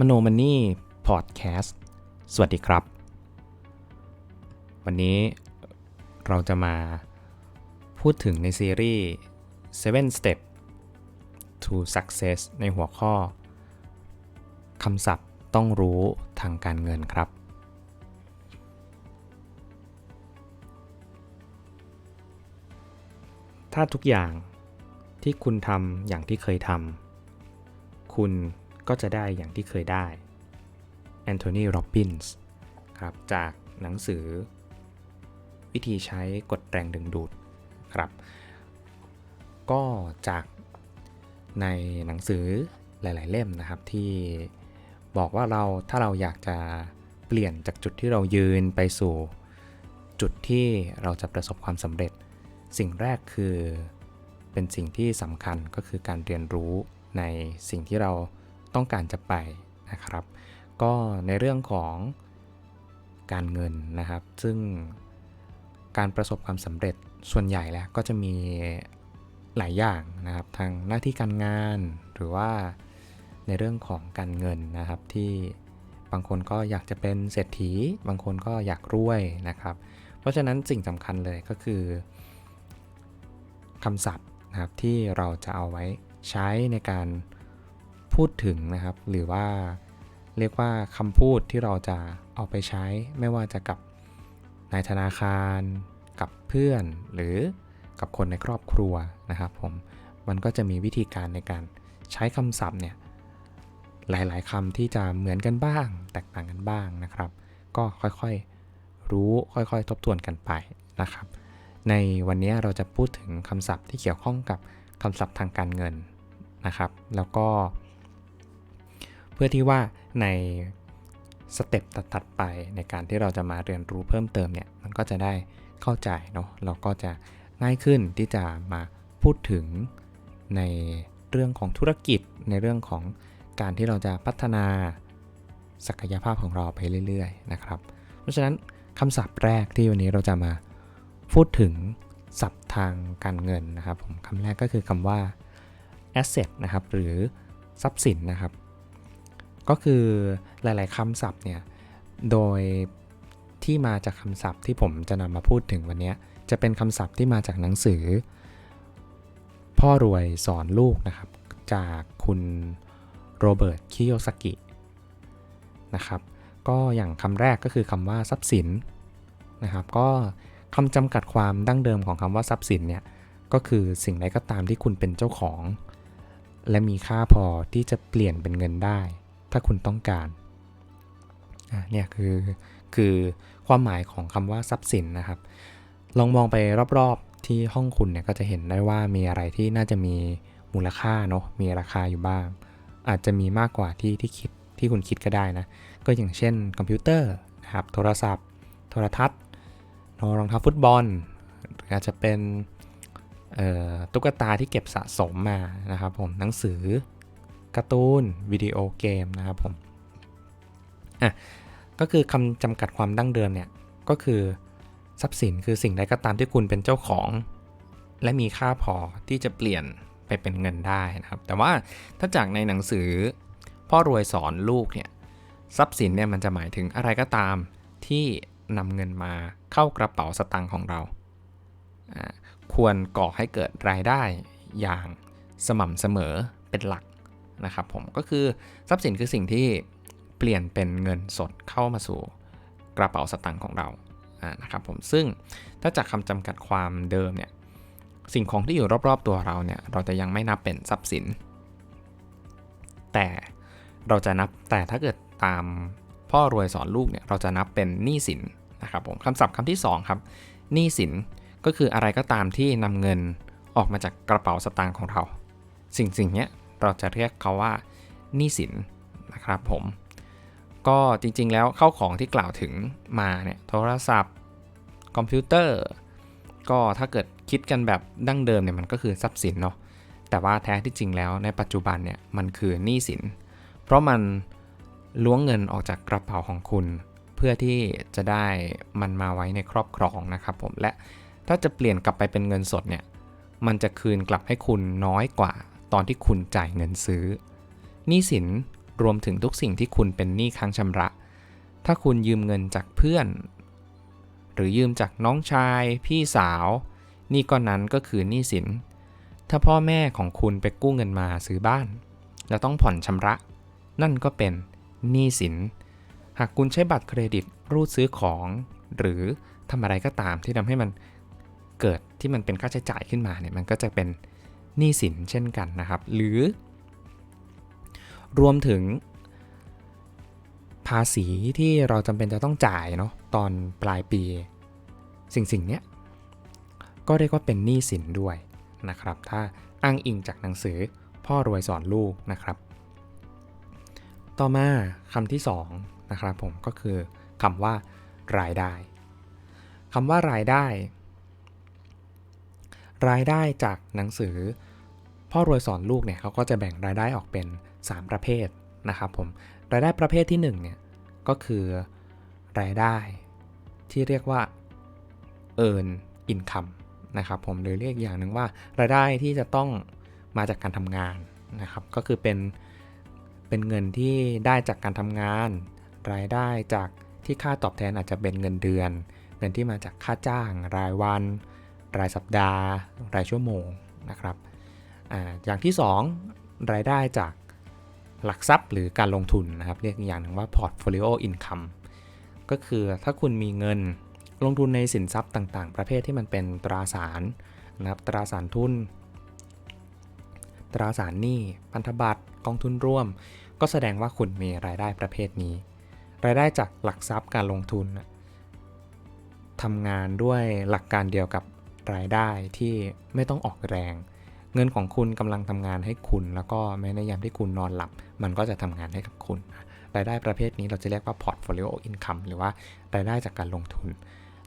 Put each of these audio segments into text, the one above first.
มโนมันนี่พอดแคสต์สวัสดีครับ วันนี้เราจะมาพูดถึงในซีรีส์ Seven Step to Success ในหัวข้อคำศัพท์ต้องรู้ทางการเงินครับ ถ้าทุกอย่างที่คุณทำอย่างที่เคยทำคุณ ก็จะได้อย่างที่เคยได้แอนโทนี โรบินส์ครับจากหนังสือ วิธีใช้กฎแรงดึงดูดครับก็จากในหนังสือหลาย ๆ เล่มนะครับที่บอกว่าเราถ้าเราอยากจะเปลี่ยนจากจุดที่เรายืนไปสู่ จุดที่เราจะประสบความสำเร็จ สิ่งแรกคือเป็นสิ่งที่สำคัญก็คือการเรียนรู้ในสิ่งที่เรา ต้องการจะไปนะครับ ก็ในเรื่องของการเงินนะครับ ซึ่งการประสบความสำเร็จส่วนใหญ่แล้วก็จะมีหลายอย่างนะครับทางหน้าที่การงานหรือว่าในเรื่องของการเงินนะครับที่บางคนก็อยากจะเป็นเศรษฐี บางคนก็อยากรวยนะครับ เพราะฉะนั้นสิ่งสำคัญเลยก็คือคำศัพท์นะครับที่เราจะเอาไว้ใช้ในการ พูดถึงนะครับ หรือว่าเรียกว่าคำพูดที่เราจะเอาไปใช้ ไม่ว่าจะกับนายธนาคาร กับเพื่อน หรือกับคนในครอบครัวนะครับผมมันก็จะมีวิธีการในการใช้คำศัพท์เนี่ยหลายๆคำที่จะเหมือนกันบ้าง แตกต่างกันบ้างนะครับ ก็ค่อยๆรู้ค่อยๆ ทบทวนกันไปนะครับ ในวันนี้เราจะพูดถึงคำศัพท์ที่เกี่ยวข้องกับคำศัพท์ทางการเงินนะครับ แล้วก็ พื่อที่ว่าในสเต็ปตัดๆไปในการที่เราจะมาเรียนรู้เพิ่มเติมเนี่ยมันก็จะได้เข้าใจเนาะเราก็จะง่ายขึ้นที่จะมาพูดถึงในเรื่องของธุรกิจในเรื่องของการที่เราจะพัฒนาศักยภาพของเราไปเรื่อย ๆ นะครับ เพราะฉะนั้นคำศัพท์แรกที่วันนี้เราจะมาพูดถึงศัพท์ทางการเงินนะครับผมคำแรกก็คือคำว่า asset นะครับหรือทรัพย์สินนะครับ ก็คือหลาย ๆคำศัพท์เนี่ย โดยที่มาจากคำศัพท์ที่ผมจะนำมาพูดถึงวันนี้จะเป็นคำศัพท์ที่มาจากหนังสือ พ่อรวยสอนลูกนะครับ จากคุณโรเบิร์ตคิโยสกินะครับก็อย่างคำแรกก็คือคำว่าทรัพย์สินนะครับ ก็คำจำกัดความดั้งเดิมของคำว่าทรัพย์สินเนี่ยก็คือสิ่งใดก็ตามที่คุณเป็นเจ้าของ และมีค่าพอที่จะเปลี่ยนเป็นเงินได้ ถ้าคุณต้องการอะเนี่ยคือคือความหมายของคำว่าทรัพย์สินนะครับ ลองมองไปรอบๆที่ห้องคุณเนี่ยก็จะเห็นได้ว่ามีอะไรที่น่าจะมีมูลค่าเนาะมีราคาอยู่บ้าง อาจจะมีมากกว่าที่ที่คิดที่คุณคิดก็ได้นะ ก็อย่างเช่นคอมพิวเตอร์นะครับโทรศัพท์ โทรทัศน์รองเท้าฟุตบอลออาจจะเป็นตุ๊กตาที่เก็บสะสมมานะครับผมหนังสือ การ์ตูนวิดีโอเกมนะครับผมอะก็คือคำจำกัดความดั้งเดิมเนี่ยก็คือทรัพย์สินคือสิ่งใดก็ตามที่คุณเป็นเจ้าของ และมีค่าพอที่จะเปลี่ยนไปเป็นเงินได้นะครับ แต่ว่าถ้าจากในหนังสือพ่อรวยสอนลูกเนี่ยทรัพย์สินเนี่ยมันจะหมายถึงอะไรก็ตามที่นำเงินมาเข้ากระเป๋าสตางค์ของเรา ควรก่อให้เกิดรายได้อย่างสม่ำเสมอเป็นหลัก นะครับผมก็คือทรัพย์สินคือสิ่งที่เปลี่ยนเป็นเงินสดเข้ามาสู่กระเป๋าสตางค์ของเรานะครับผมซึ่งถ้าจากคำจำกัดความเดิมเนี่ยสิ่งของที่อยู่รอบๆตัวเราเนี่ยเราจะยังไม่นับเป็นทรัพย์สิน แต่เราจะนับแต่ถ้าเกิดตามพ่อรวยสอนลูกเนี่ยเราจะนับเป็นหนี้สินนะครับผมคำศัพท์คำที่2ครับหนี้สินก็คืออะไรก็ตามที่นำเงินออกมาจากกระเป๋าสตางค์ของเรา สิ่งสิ่งนี้ เราจะเรียกเขาว่าหนี้สินนะครับผม ก็จริงๆแล้วเข้าของที่กล่าวถึงมาเนี่ยโทรศัพท์ คอมพิวเตอร์ ก็ถ้าเกิดคิดกันแบบดั้งเดิมเนี่ยมันก็คือทรัพย์สินเนาะแต่ว่าแท้ที่จริงแล้วในปัจจุบันเนี่ยมันคือหนี้สิน เพราะมันล้วงเงินออกจากกระเป๋าของคุณ เพื่อที่จะได้มันมาไว้ในครอบครองนะครับผมและถ้าจะเปลี่ยนกลับไปเป็นเงินสดเนี่ยมันจะคืนกลับให้คุณน้อยกว่า ตอนที่คุณจ่ายเงินซื้อหนี้สินรวมถึงทุกสิ่งที่คุณเป็นหนี้ค้างชำระ ถ้าคุณยืมเงินจากเพื่อน หรือยืมจากน้องชาย พี่สาวหนี้ก้อนนั้นก็คือหนี้สิน ถ้าพ่อแม่ของคุณไปกู้เงินมาซื้อบ้าน แล้วต้องผ่อนชำระ นั่นก็เป็นหนี้สิน หากคุณใช้บัตรเครดิตรูดซื้อของ หรือทำอะไรก็ตามที่ทำให้มันเกิดที่มันเป็นค่าใช้จ่ายขึ้นมาเนี่ยมันก็จะเป็น หนี้สินเช่นกันนะครับ หรือ รวมถึง ภาษีที่เราจำเป็นจะต้องจ่ายเนาะตอนปลายปี สิ่งสิ่งเนี้ยก็เรียกว่าเป็นหนี้สินด้วยนะครับ ถ้าอ้างอิงจากหนังสือพ่อรวยสอนลูกนะครับ ต่อมาคำที่2นะครับผมก็คือคำว่ารายได้คำว่ารายได้ รายได้จากหนังสือ พ่อรวยสอนลูกเนี่ยเขาก็จะแบ่งรายได้ออกเป็น 3 ประเภทนะครับผมรายได้ประเภทที่1เนี่ยก็คือรายได้ที่เรียกว่า earn income นะครับผมหรือเรียกอย่างหนึ่งว่ารายได้ที่จะต้องมาจากการทำงานนะครับก็คือเป็นเป็นเงินที่ได้จากการทำงาน รายได้จากที่ค่าตอบแทนอาจจะเป็นเงินเดือน เงินที่มาจากค่าจ้างรายวัน รายสัปดาห์ รายชั่วโมงนะครับออย่างที่ 2 รายได้จากหลักทรัพย์หรือการลงทุนนะครับ เรียกอย่างหนึ่งว่า portfolio income ก็คือถ้าคุณมีเงินลงทุนในสินทรัพย์ต่างๆ ประเภทที่มันเป็นตราสารนะครับตราสารทุน ตราสารหนี้พันธบัตรกองทุนร่วม ก็แสดงว่าคุณมีรายได้ประเภทนี้ รายได้จากหลักทรัพย์การลงทุนทำงานด้วยหลักการเดียวกับ รายได้ที่ไม่ต้องออกแรง เงินของคุณกำลังทำงานให้คุณ แล้วก็แม้ในยามที่คุณนอนหลับ มันก็จะทำงานให้กับคุณ รายได้ประเภทนี้เราจะเรียกว่า portfolio income หรือว่ารายได้จากการลงทุน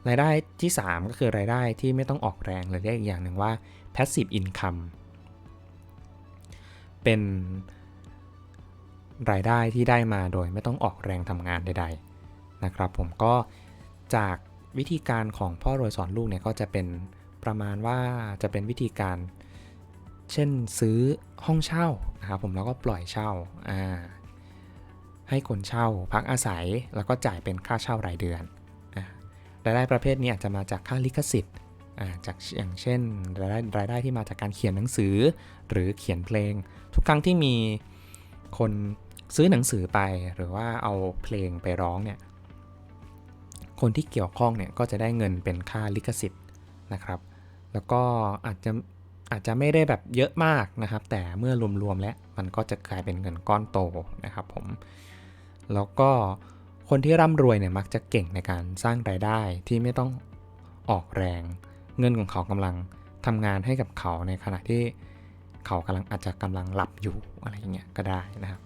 รายได้ที่ 3 ก็คือรายได้ที่ไม่ต้องออกแรงหรือเรียกอีกอย่างหนึ่งว่า passive income เป็นรายได้ที่ได้มาโดยไม่ต้องออกแรงทำงานใด ๆ นะครับ ผมก็จากวิธีการของพ่อรวยสอนลูกเนี่ยก็จะเป็น ประมาณว่าจะเป็นวิธีการ เช่นซื้อห้องเช่านะครับผมแล้วก็ปล่อยเช่าให้คนเช่าพักอาศัยแล้วก็จ่ายเป็นค่าเช่ารายเดือนรายได้ประเภทนี้อาจจะมาจากค่าลิขสิทธิ์จากอย่างเช่นรายได้รายได้ที่มาจากการเขียนหนังสือ หรือเขียนเพลง ทุกครั้งที่มีคนซื้อหนังสือไปหรือว่าเอาเพลงไปร้องเนี่ยคนที่เกี่ยวข้องเนี่ยก็จะได้เงินเป็นค่าลิขสิทธิ์นะครับ แล้วก็อาจจะอาจจะไม่ได้แบบเยอะมากนะครับ แต่เมื่อรวมๆแล้วมันก็จะกลายเป็นเงินก้อนโตนะครับผม แล้วก็คนที่ร่ำรวยเนี่ยมักจะเก่งในการสร้างรายได้ที่ไม่ต้องออกแรง เงินของเขากำลังทำงานให้กับเขาในขณะที่เขากำลังอาจจะกำลังหลับอยู่อะไรเงี้ยก็ได้นะครับ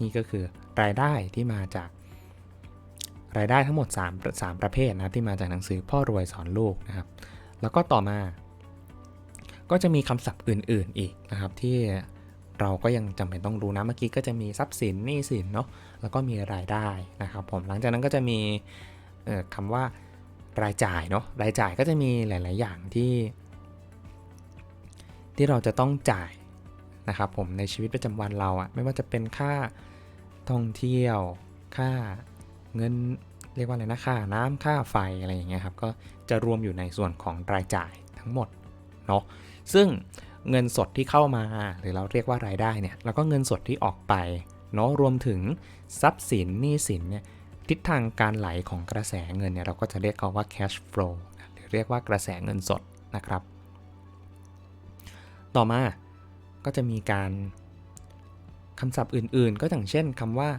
นี่ก็คือรายได้ที่มาจากรายได้ทั้งหมด 3 3 ประเภทนะที่มาจากหนังสือพ่อรวยสอนลูกนะครับ แล้วก็ต่อมา ก็จะมีคำศัพท์อื่นๆอีกนะครับ ที่เราก็ยังจำเป็นต้องรู้นะ เมื่อกี้ก็จะมีทรัพย์สินหนี้สินเนาะแล้วก็มีรายได้นะครับผมหลังจากนั้นก็จะมีคำว่ารายจ่ายเนาะรายจ่ายก็จะมีหลาย ๆ อย่างที่ ที่เราจะต้องจ่ายนะครับผมในชีวิตประจำวันเราอะไม่ว่าจะเป็นค่าท่องเที่ยว ค่าเงิน เรียกว่าอะไรนะค่าน้ำค่าไฟอะไรอย่างเงี้ยครับก็จะรวมอยู่ในส่วนของรายจ่ายทั้งหมดเนาะซึ่งเงินสดที่เข้ามา หรือเราเรียกว่ารายได้เนี่ยแล้วก็เงินสดที่ออกไปเนาะรวมถึงทรัพย์สินหนี้สินเนี่ยทิศทางการไหลของกระแสเงินเนี่ยเราก็จะเรียกเขาว่า cash flow หรือเรียกว่ากระแสเงินสดนะครับ ต่อมาก็จะมีการคำศัพท์อื่นๆ ก็อย่างเช่นคำว่า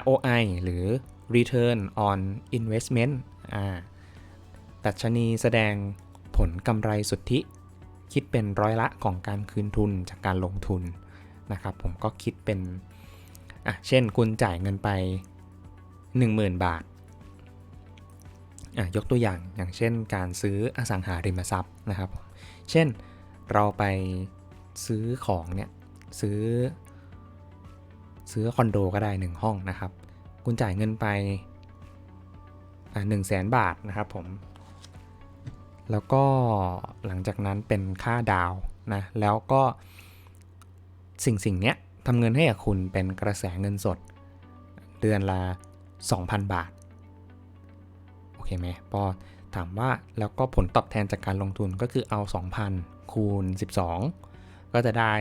ROI หรือ Return on Investment อ่าตัชนีแสดงผลกำไรสุทธิ คิดเป็นร้อยละของการคืนทุนจากการลงทุนนะครับผมก็คิดเป็นอะเช่นคุณจ่ายเงินไป 10,000 บาทอะยกตัวอย่างอย่างเช่นการซื้ออสังหาริมทรัพย์นะครับ เช่นเราไปซื้อของเนี่ยซื้อ ซื้อคอนโดก็ได้ 1 ห้องนะครับ คุณจ่ายเงินไปหนึ่งแสนบาทนะครับผม แล้วก็หลังจากนั้นเป็นค่าดาวนะ แล้วก็สิ่งสิ่งเนี้ยทำเงินให้กับคุณเป็นกระแสเงินสด เดือนละ 2,000 บาท โอเคไหมพอถามว่าแล้วก็ผลตอบแทนจากการลงทุนก็คือเอา 2,000 คูณ 12 ก็จะได้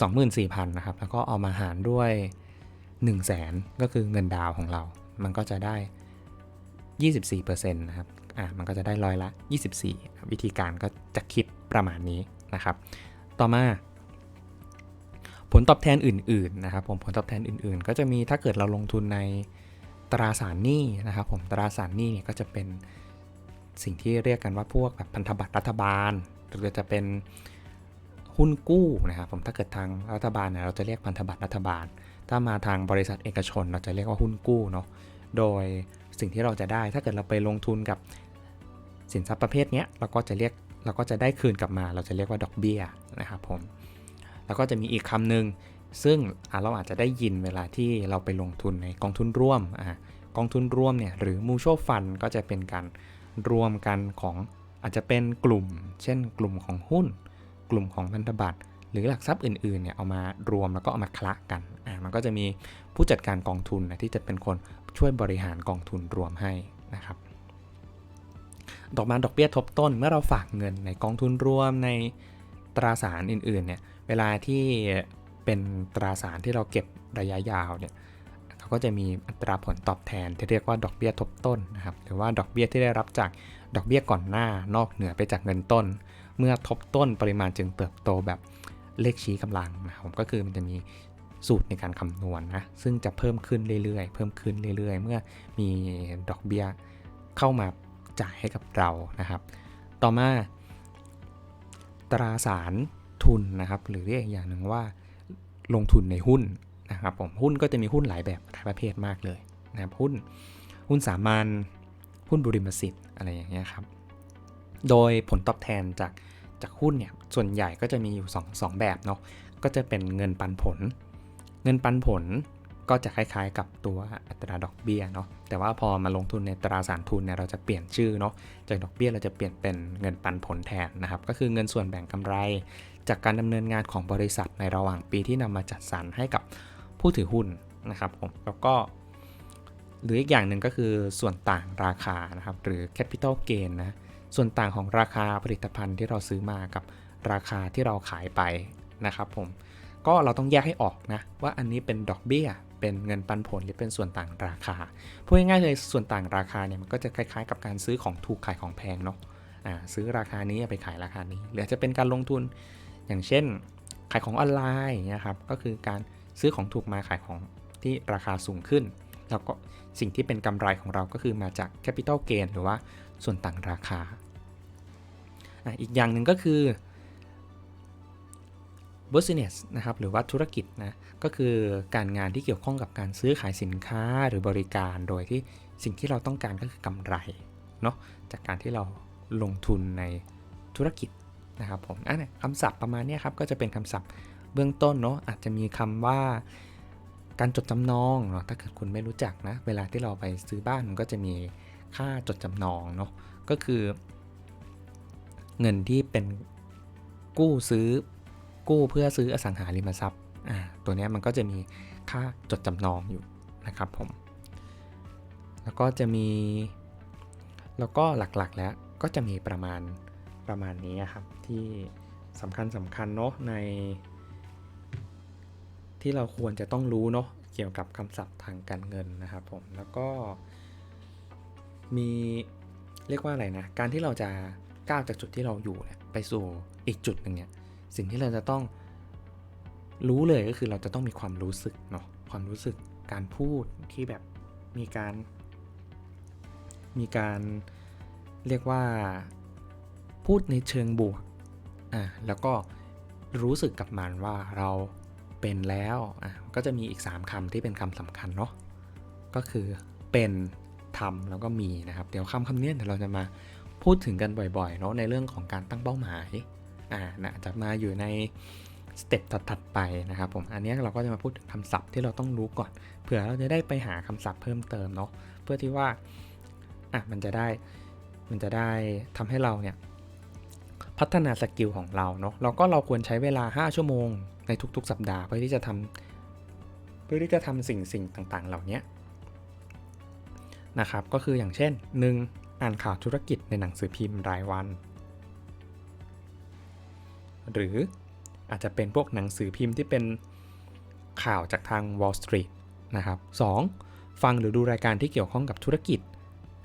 24,000 นะครับ แล้วก็เอามาหารด้วย 1 0 0 0 0แสนก็คือเงินดาวของเรา มันก็จะได้ 24%นะครับ อะมันก็จะได้ร้อยละ 24 วิธีการก็จะคิดประมาณนี้นะครับ ต่อมา ผลตอบแทนอื่น ๆ นะครับ ผมผลตอบแทนอื่น ๆ ก็จะมีถ้าเกิดเราลงทุนในตราสารหนี้นะครับผมตราสารหนี้เนี่ยก็จะเป็นสิ่งที่เรียกกันว่าพวกแบบพันธบัตรรัฐบาล หรือจะเป็นหุ้นกู้นะครับผมถ้าเกิดทางรัฐบาลเนี่ยเราจะเรียกพันธบัตรรัฐบาล ถ้ามาทางบริษัทเอกชน เราจะเรียกว่าหุ้นกู้เนาะ โดยสิ่งที่เราจะได้ถ้าเกิดเราไปลงทุนกับสินทรัพย์ประเภทนี้เราก็จะเรียกเราก็จะได้คืนกลับมา เราจะเรียกว่าดอกเบี้ยนะครับผม แล้วก็จะมีอีกคำหนึ่งซึ่งเราอาจจะได้ยินเวลาที่เราไปลงทุนในกองทุนร่วมอกองทุนร่วมเนี่ยหรือมูชัวฟันก็จะเป็นการรวมกันของอาจจะเป็นกลุ่ม เช่นกลุ่มของหุ้น กลุ่มของพันธบัตร หรือหลักทรัพย์อื่นๆเนี่ยเอามารวมแล้วก็เอามาคละกันอ่ามันก็จะมีผู้จัดการกองทุนนะที่จะเป็นคนช่วยบริหารกองทุนรวมให้นะครับดอกมาดอกเบี้ยทบต้นเมื่อเราฝากเงินในกองทุนรวมในตราสารอื่นๆเนี่ยเวลาที่เป็นตราสารที่เราเก็บระยะยาวเนี่ยเขาก็จะมีอัตราผลตอบแทนที่เรียกว่าดอกเบี้ยทบต้นนะครับหรือว่าดอกเบี้ยที่ได้รับจากดอกเบี้ยก่อนหน้านอกเหนือไปจากเงินต้น เมื่อทบต้นปริมาณจึงเติบโตแบบ เลขชี้กำลังนะครับก็คือมันจะมีสูตรในการคำนวณนนะซึ่งจะเพิ่มขึ้นเรื่อยๆ เพิ่มขึ้นเรื่อยๆ เมื่อมีดอกเบี้ยเข้ามาจ่ายให้กับเรานะครับ ต่อมา ตราสารทุนนะครับ หรือเรียกอย่างหนึ่งว่าลงทุนในหุ้นนะครับผมหุ้นก็จะมีหุ้นหลายแบบหลายประเภทมากเลยนะครับหุ้นหุ้นสามัญหุ้นบริมสิทธิ์อะไรอย่างเงี้ยครับ โดยผลตอบแทนจาก จากหุ้นเนี่ยส่วนใหญ่ก็จะมีอยู่2 2แบบเนาะก็จะเป็นเงินปันผล เงินปันผลก็จะคล้ายๆ กับตัวอัตราดอกเบี้ยเนาะแต่ว่าพอมาลงทุนในตราสารทุนเนี่ยเราจะเปลี่ยนชื่อเนาะจากดอกเบี้ยเราจะเปลี่ยนเป็นเงินปันผลแทนนะครับก็คือเงินส่วนแบ่งกำไร จากการดำเนินงานของบริษัทในระหว่างปีที่นำมาจัดสรรให้กับผู้ถือหุ้นนะครับผมแล้วก็ หรืออีกอย่างหนึ่งก็คือส่วนต่างราคานะครับหรือ capital gain นะ ส่วนต่างของราคาผลิตภัณฑ์ที่เราซื้อมากับราคาที่เราขายไปนะครับผมก็เราต้องแยกให้ออกนะ ว่าอันนี้เป็นดอกเบี้ย เป็นเงินปันผลหรือเป็นส่วนต่างราคาพูดง่ายๆเลยส่วนต่างราคาเนี่ยมันก็จะคล้ายๆ กับการซื้อของถูกขายของแพงเนาะอ่าซื้อราคานี้ไปขายราคานี้ หรือจะเป็นการลงทุนอย่างเช่น ขายของออนไลน์นี่ยครับก็คือการซื้อของถูกมาขายของที่ราคาสูงขึ้น แล้วก็สิ่งที่เป็นกำไรของเราก็คือมาจาก capital gain หรือว่าส่วนต่างราคา อีกอย่างหนึ่งก็คือ business นะครับหรือว่าธุรกิจนะก็คือการงานที่เกี่ยวข้องกับการซื้อขายสินค้าหรือบริการโดยที่สิ่งที่เราต้องการก็คือกำไรเนาะจากการที่เราลงทุนในธุรกิจนะครับผมอันนี้คำศัพท์ประมาณนี้ครับก็จะเป็นคำศัพท์เบื้องต้นเนาะอาจจะมีคำว่าการจดจำนองเนาะถ้าเกิดคุณไม่รู้จักนะ เวลาที่เราไปซื้อบ้านมันก็จะมีค่าจดจำนองเนาะก็คือ เงินที่เป็นกู้ซื้อกู้เพื่อซื้ออสังหาริมทรัพย์อ่าตัวนี้มันก็จะมีค่าจดจำนองอยู่นะครับผม แล้วก็จะมี แล้วก็หลักๆแล้วก็จะมีประมาณประมาณนี้ครับที่สำคัญสำคัญเนาะใน ที่เราควรจะต้องรู้เนาะเกี่ยวกับคำศัพท์ทางการเงินนะครับผมแล้วก็มีเรียกว่าอะไรนะ การที่เราจะ ก้าวจากจุดที่เราอยู่เนี่ยไปสู่อีกจุดหนึ่งเนี่ยสิ่งที่เราจะต้องรู้เลยก็คือเราจะต้องมีความรู้สึกเนาะความรู้สึกการพูดที่แบบมีการ มีการเรียกว่าพูดในเชิงบวกอะแล้วก็รู้สึกกับมันว่าเราเป็นแล้วอะก็จะมีอีก 3คำที่เป็นคำสำคัญเนาะก็คือเป็นทำแล้วก็มีนะครับ เดี๋ยวคำคำนี้เดี๋ยวเราจะมา พูดถึงกันบ่อยๆเนาะในเรื่องของการตั้งเป้าหมายอ่านะจะมาอยู่ในสเต็ปถัดๆไปนะครับผมอันนี้เราก็จะมาพูดถึงคำศัพท์ที่เราต้องรู้ก่อน เผื่อเราจะได้ไปหาคำศัพท์เพิ่มเติมเนาะเพื่อที่ว่าอะมันจะได้มันจะได้ทำให้เราเนี่ยพัฒนาสกิลของเราเนาะแล้วก็เราควรใช้เวลา 5 ชั่วโมงในทุกๆ สัปดาห์เพื่อที่จะทำเพื่อที่จะทำสิ่งสิ่งต่างๆ เหล่านี้นะครับก็คืออย่างเช่น 1. อ่านข่าวธุรกิจในหนังสือพิมพ์รายวัน หรืออาจจะเป็นพวกหนังสือพิมพ์ที่เป็นข่าวจากทาง Wall Street นะครับ 2. ฟังหรือดูรายการที่เกี่ยวข้องกับธุรกิจ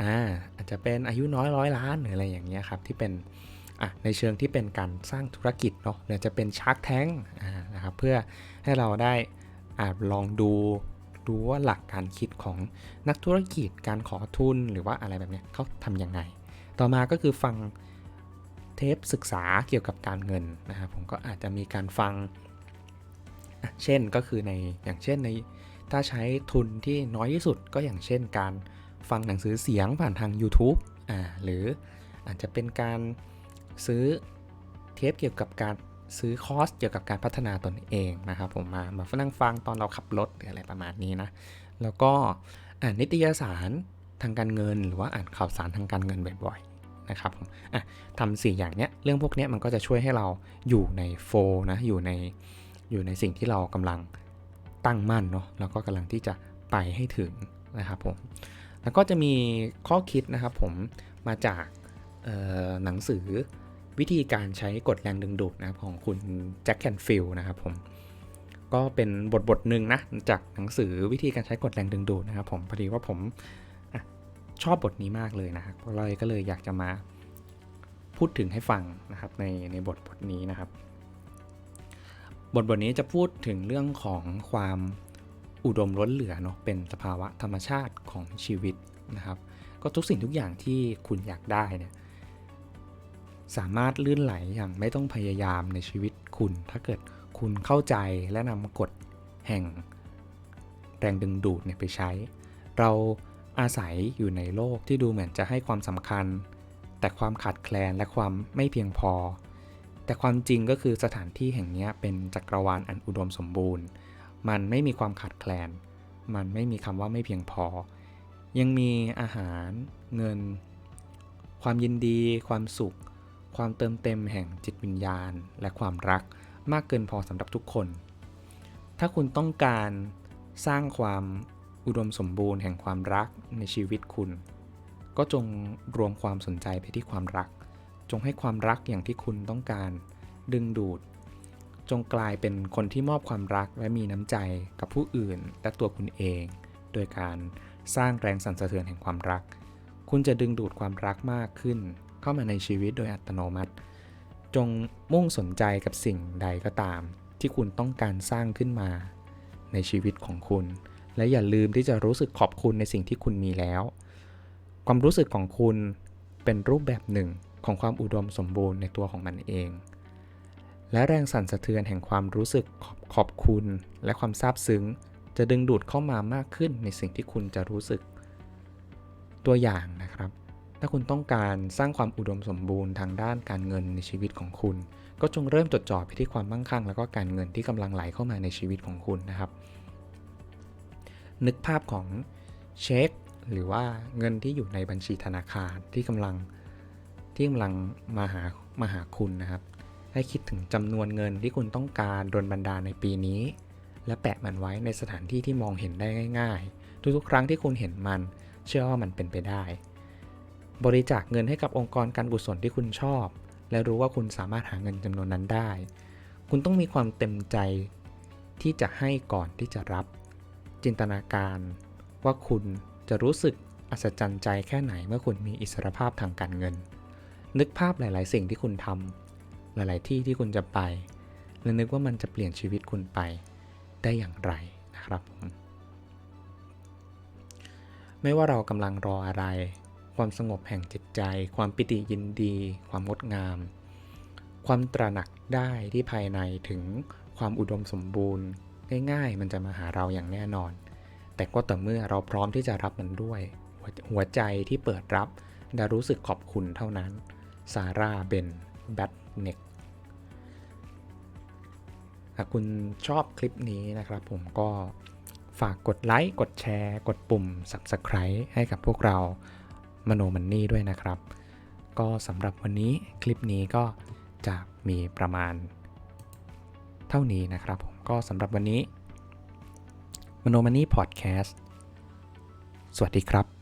อ่าอาจจะเป็นอายุน้อยร้อยล้านหรืออะไรอย่างเงี้ยครับที่เป็นอะในเชิงที่เป็นการสร้างธุรกิจเนาะหรือจะเป็นชาร์กแท้งนะครับเพื่อให้เราได้อ่าลองดู ดูว่าหลักการคิดของนักธุรกิจการขอทุนหรือว่าอะไรแบบนี้เขาทำยังไง ต่อมาก็คือฟังเทปศึกษาเกี่ยวกับการเงินนะครับผมก็อาจจะมีการฟัง เช่นก็คือในอย่างเช่นในถ้าใช้ทุนที่น้อยที่สุดก็อย่างเช่นการฟังหนังสือเสียงผ่านทาง YouTube อ่าหรืออาจจะเป็นการซื้อเทปเกี่ยวกับการ ซื้อคอร์สเกี่ยวกับการพัฒนาตนเองนะครับผมมามานั่งฟังตอนเราขับรถหรืออะไรประมาณนี้นะ แล้วก็อ่านนิตยสารทางการเงิน หรือว่าอ่านข่าวสารทางการเงินบ่อยๆนะครับผมอะทำสี่อย่างเนี้ยเรื่องพวกเนี้ยมันก็จะช่วยให้เราอยู่ในโฟนะอยู่ในอยู่ในสิ่งที่เรากำลังตั้งมั่นเนาะแล้วก็กำลังที่จะไปให้ถึงนะครับผมแล้วก็จะมีข้อคิดนะครับผมมาจากหนังสือ วิธีการใช้กฎแรงดึงดูดนะครับของคุณแจ็คแคนฟิลนะครับผมก็เป็นบทบทหนึ่งนะจากหนังสือวิธีการใช้กฎแรงดึงดูดนะครับผมพอดีว่าผมอชอบบทนี้มากเลยนะครับเลยก็เลยอยากจะมาพูดถึงให้ฟังนะครับในในบทบทนี้นะครับ บทบทนี้จะพูดถึงเรื่องของความอุดมล้นเหลือเนาะเป็นสภาวะธรรมชาติของชีวิตนะครับ ก็ทุกสิ่งทุกอย่างที่คุณอยากได้เนี่ย สามารถลื่นไหลอย่างไม่ต้องพยายามในชีวิตคุณ ถ้าเกิดคุณเข้าใจและนำกฎแห่งแรงดึงดูดเนี่ยไปใช้ เราอาศัยอยู่ในโลกที่ดูเหมือนจะให้ความสำคัญ แต่ความขาดแคลนและความไม่เพียงพอ แต่ความจริงก็คือสถานที่แห่งนี้เป็นจักรวาลอันอุดมสมบูรณ์ มันไม่มีความขาดแคลน มันไม่มีคำว่าไม่เพียงพอ ยังมีอาหาร เงิน ความยินดี ความสุข ความเติมเต็มแห่งจิตวิญญาณ และความรักมากเกินพอสำหรับทุกคน ถ้าคุณต้องการสร้างความอุดมสมบูรณ์แห่งความรักในชีวิตคุณ ก็จงรวมความสนใจไปที่ความรัก จงให้ความรักอย่างที่คุณต้องการ ดึงดูด จงกลายเป็นคนที่มอบความรักและมีน้ำใจกับผู้อื่นและตัวคุณเอง โดยการสร้างแรงสั่นสะเทือนแห่งความรัก คุณจะดึงดูดความรักมากขึ้น เข้ามาในชีวิตโดยอัตโนมัติ จงมุ่งสนใจกับสิ่งใดก็ตาม ที่คุณต้องการสร้างขึ้นมา ในชีวิตของคุณ และอย่าลืมที่จะรู้สึกขอบคุณในสิ่งที่คุณมีแล้ว ความรู้สึกของคุณเป็นรูปแบบหนึ่งของความอุดมสมบูรณ์ในตัวของมันเอง และแรงสั่นสะเทือนแห่งความรู้สึกขอบขอบคุณ และความซาบซึ้ง จะดึงดูดเข้ามามากขึ้นในสิ่งที่คุณจะรู้สึก ตัวอย่างนะครับ ถ้าคุณต้องการสร้างความอุดมสมบูรณ์ทางด้านการเงินในชีวิตของคุณ ก็จงเริ่มจดจ่อไปที่ความมั่งคั่ง แล้วก็การเงินที่กำลังไหลเข้ามาในชีวิตของคุณนะครับ นึกภาพของเช็ค หรือว่าเงินที่อยู่ในบัญชีธนาคารที่กำลังที่กำลังมาหามาหาคุณนะครับ ให้คิดถึงจำนวนเงินที่คุณต้องการโดนบันดาลในปีนี้ และแปะมันไว้ในสถานที่ที่มองเห็นได้ง่าย ๆ ทุกๆ ครั้งที่คุณเห็นมัน เชื่อว่ามันเป็นไปได้ บริจาคเงินให้กับองค์กรการกุศลที่คุณชอบ และรู้ว่าคุณสามารถหาเงินจำนวนนั้นได้ คุณต้องมีความเต็มใจที่จะให้ก่อนที่จะรับ จินตนาการ ว่าคุณจะรู้สึกอัศจรรย์ใจแค่ไหนเมื่อคุณมีอิสรภาพทางการเงิน นึกภาพหลาย ๆ สิ่งที่คุณทำหลาย ๆ ที่ที่คุณจะไป และนึกว่ามันจะเปลี่ยนชีวิตคุณไปได้อย่างไรนะครับ ไม่ว่าเรากำลังรออะไร ความสงบแห่งจิตใจ ความปิติยินดี ความงดงาม ความตระหนักได้ที่ภายในถึงความอุดมสมบูรณ์ ง่ายๆ มันจะมาหาเราอย่างแน่นอน แต่ก็ต่อเมื่อเราพร้อมที่จะรับมันด้วย หัวใจที่เปิดรับและรู้สึกขอบคุณเท่านั้น ซาร่าเบนแบทเน็กหากคุณชอบคลิปนี้นะครับผมก็ฝากกดไลค์ กดแชร์ กดปุ่ม Subscribe ให้กับพวกเรา มโนมันนี่ด้วยนะครับ ก็สำหรับวันนี้คลิปนี้ก็จะมีประมาณ เท่านี้นะครับผมก็สำหรับวันนี้มโนมันนี่พอดแคสต์สวัสดีครับ